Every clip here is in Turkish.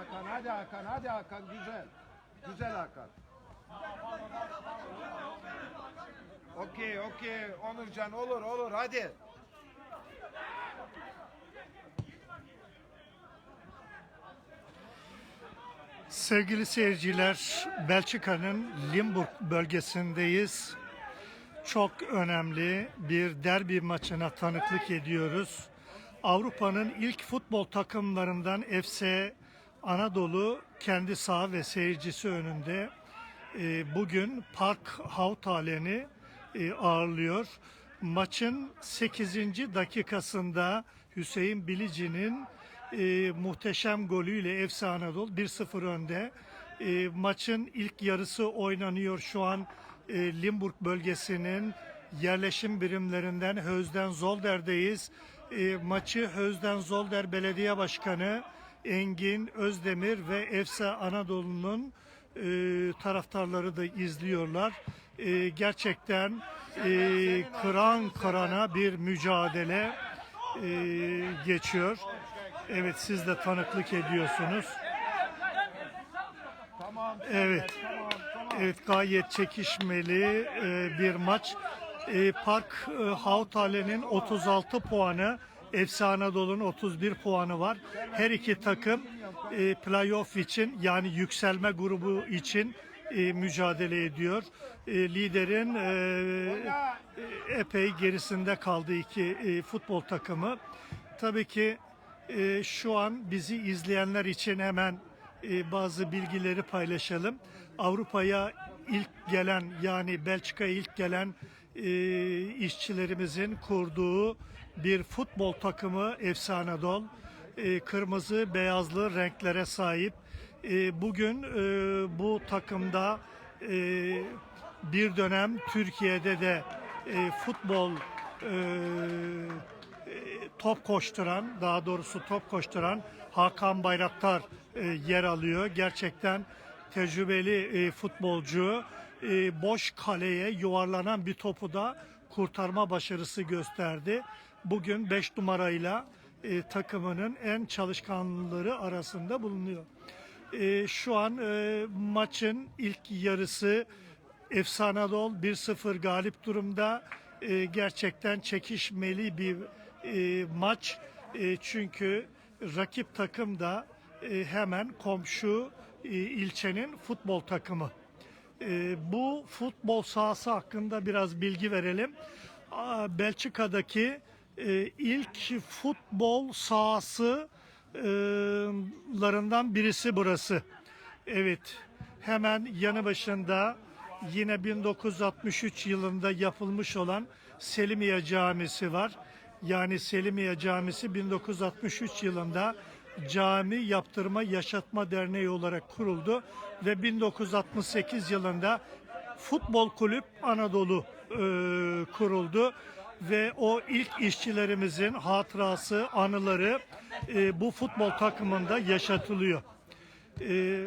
Hakan, hadi Hakan, hadi Hakan, güzel. Güzel Hakan. Okey, okey. Onurcan olur, olur, hadi. Sevgili seyirciler, Belçika'nın Limburg bölgesindeyiz. Çok önemli bir derbi maçına tanıklık ediyoruz. Avrupa'nın ilk futbol takımlarından FC Anadolu kendi saha ve seyircisi önünde e, bugün Park Hautalen'i e, ağırlıyor. Maçın 8. dakikasında Hüseyin Bilici'nin e, muhteşem golüyle FC Anadolu 1-0 önde. E, maçın ilk yarısı oynanıyor şu an e, Limburg bölgesinin yerleşim birimlerinden Hözden Zolder'deyiz. E, maçı Hözden Zolder Belediye Başkanı Engin Özdemir ve Efsa Anadolu'nun e, taraftarları da izliyorlar. E, gerçekten e, kıran kırana bir mücadele e, geçiyor. Evet siz de tanıklık ediyorsunuz. Evet. Evet gayet çekişmeli e, bir maç. E, Park e, Hautale'nin 36 puanı, Efsa Anadolu'nun 31 puanı var. Her iki takım e, playoff için yani yükselme grubu için e, mücadele ediyor. E, liderin e, e, epey gerisinde kaldı iki e, futbol takımı. Tabii ki e, şu an bizi izleyenler için hemen e, bazı bilgileri paylaşalım. Avrupa'ya ilk gelen yani Belçika'ya ilk gelen e, işçilerimizin kurduğu bir futbol takımı Efsanadol. E, kırmızı beyazlı renklere sahip. E, bugün e, bu takımda e, bir dönem Türkiye'de de e, futbol e, top koşturan, daha doğrusu top koşturan Hakan Bayraktar e, yer alıyor. Gerçekten tecrübeli e, futbolcu. E, boş kaleye yuvarlanan bir topu da kurtarma başarısı gösterdi. Bugün 5 numarayla e, takımının en çalışkanları arasında bulunuyor. E, şu an e, maçın ilk yarısı Efsanadol 1-0 galip durumda. E, gerçekten çekişmeli bir e, maç. E, çünkü rakip takım da e, hemen komşu e, ilçenin futbol takımı. E, bu futbol sahası hakkında biraz bilgi verelim. Belçika'daki e, ilk futbol sahası e, larından birisi burası. Evet, hemen yanı başında yine 1963 yılında yapılmış olan Selimiye Camisi var. Yani Selimiye Camisi 1963 yılında Cami Yaptırma Yaşatma Derneği olarak kuruldu ve 1968 yılında Futbol Kulüp Anadolu e, kuruldu ve o ilk işçilerimizin hatırası, anıları e, bu futbol takımında yaşatılıyor. E,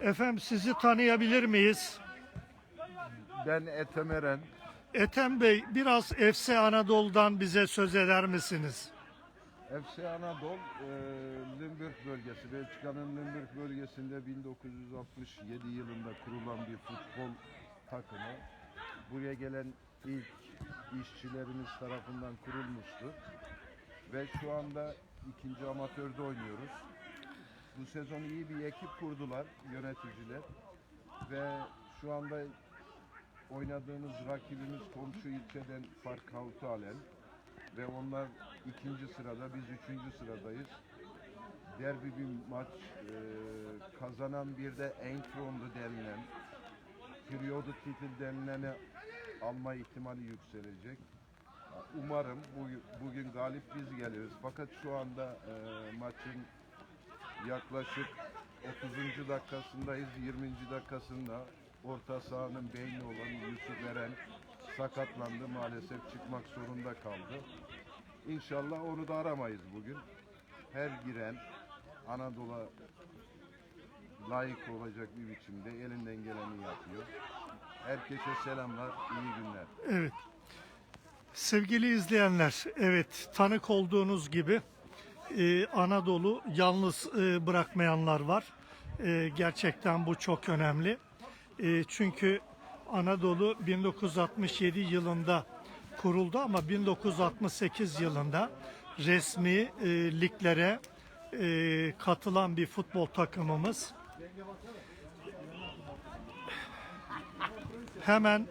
efendim sizi tanıyabilir miyiz? Ben Ethem Eren. Ethem Bey biraz FC Anadolu'dan bize söz eder misiniz? FC Anadolu, e, bölgesi, Belçika'nın Limburg bölgesinde 1967 yılında kurulan bir futbol takımı. Buraya gelen ilk işçilerimiz tarafından kurulmuştu. Ve şu anda ikinci amatörde oynuyoruz. Bu sezon iyi bir ekip kurdular yöneticiler. Ve şu anda oynadığımız rakibimiz komşu ilçeden Fark ve onlar ikinci sırada biz üçüncü sıradayız. Derbi bir maç Ee, kazanan bir de Enkrondu denilen periyodu titil denileni alma ihtimali yükselecek. Umarım bu, bugün galip biz geliriz. Fakat şu anda e, maçın yaklaşık 30. dakikasındayız. 20. dakikasında orta sahanın beyni olan Yusuf Eren sakatlandı. Maalesef çıkmak zorunda kaldı. İnşallah onu da aramayız bugün. Her giren Anadolu'a layık olacak bir biçimde elinden geleni yapıyor. Herkese selamlar, iyi günler. Evet. Sevgili izleyenler, evet tanık olduğunuz gibi e, Anadolu yalnız e, bırakmayanlar var. E, gerçekten bu çok önemli. E, çünkü Anadolu 1967 yılında kuruldu ama 1968 yılında resmi e, liglere e, katılan bir futbol takımımız. Hemen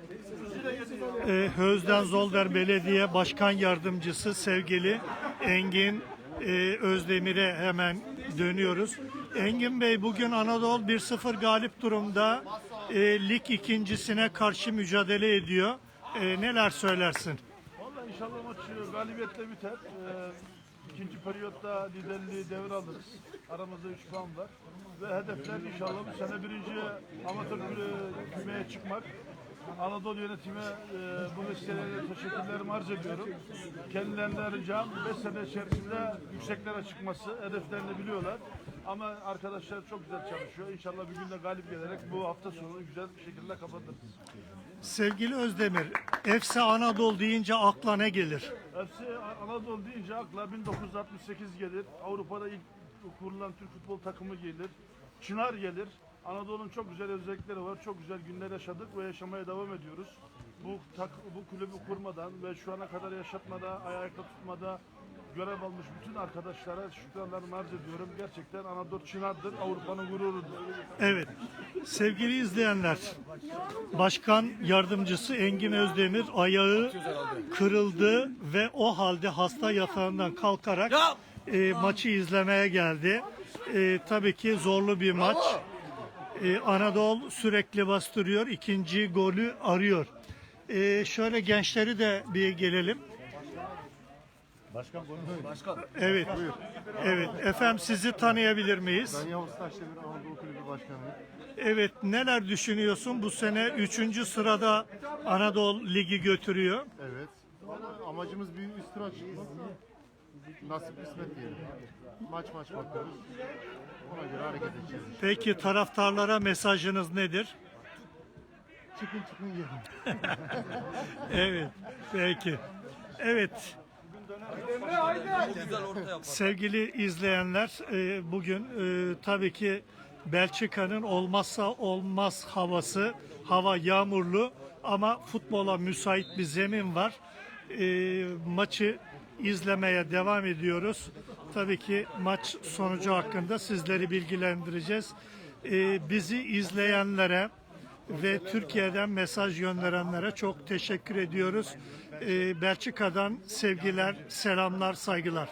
e, Hözden Zolder Belediye Başkan Yardımcısı sevgili Engin e, Özdemir'e hemen dönüyoruz. Engin Bey bugün Anadolu 1-0 galip durumda e, lig ikincisine karşı mücadele ediyor. E, neler söylersin? Vallahi inşallah maç e, galibiyetle biter. Ee, ikinci periyotta liderliği devralırız. Aramızda 3 puan var. Ve hedefler inşallah bu sene birinci amatör kü- kümeye çıkmak. Anadolu yönetime e, bu vesileyle teşekkürlerimi arz ediyorum. Kendilerine ricam 5 sene içerisinde yükseklere çıkması. Hedeflerini biliyorlar. Ama arkadaşlar çok güzel çalışıyor. İnşallah bir günde galip gelerek bu hafta sonu güzel bir şekilde kapatırız. Sevgili Özdemir, Efse Anadolu deyince akla ne gelir? FC Anadolu deyince akla 1968 gelir. Avrupa'da ilk kurulan Türk futbol takımı gelir. Çınar gelir. Anadolu'nun çok güzel özellikleri var. Çok güzel günler yaşadık ve yaşamaya devam ediyoruz. Bu tak, bu kulübü kurmadan ve şu ana kadar yaşatmada, ayakta tutmada görev almış bütün arkadaşlara şükranlarımı arz ediyorum. Gerçekten Anadolu Çınar'dır, Avrupa'nın gururudur. Evet. Sevgili izleyenler, Başkan Yardımcısı Engin Özdemir ayağı kırıldı ve o halde hasta yatağından kalkarak e, maçı izlemeye geldi. E, tabii ki zorlu bir maç. E, Anadolu sürekli bastırıyor, ikinci golü arıyor. E, şöyle gençleri de bir gelelim. Evet. Evet. Efendim sizi tanıyabilir miyiz? Ben Yavuz Taşdemir Anadolu Kulübü Başkanıyım. Evet neler düşünüyorsun? Bu sene 3. sırada Anadolu Ligi götürüyor. Evet. Ama amacımız bir üst tura çıkmak. Nasip kısmet diyelim. Maç maç bakıyoruz. Ona göre hareket edeceğiz. Peki taraftarlara mesajınız nedir? Çıkın çıkın gelin. Evet. Peki. Evet. Sevgili izleyenler, e, bugün e, tabii ki Belçika'nın olmazsa olmaz havası, hava yağmurlu ama futbola müsait bir zemin var. E, Maçı izlemeye devam ediyoruz. Tabii ki maç sonucu hakkında sizleri bilgilendireceğiz. Bizi izleyenlere ve Türkiye'den mesaj gönderenlere çok teşekkür ediyoruz. Ee, Belçika'dan sevgiler, selamlar, saygılar.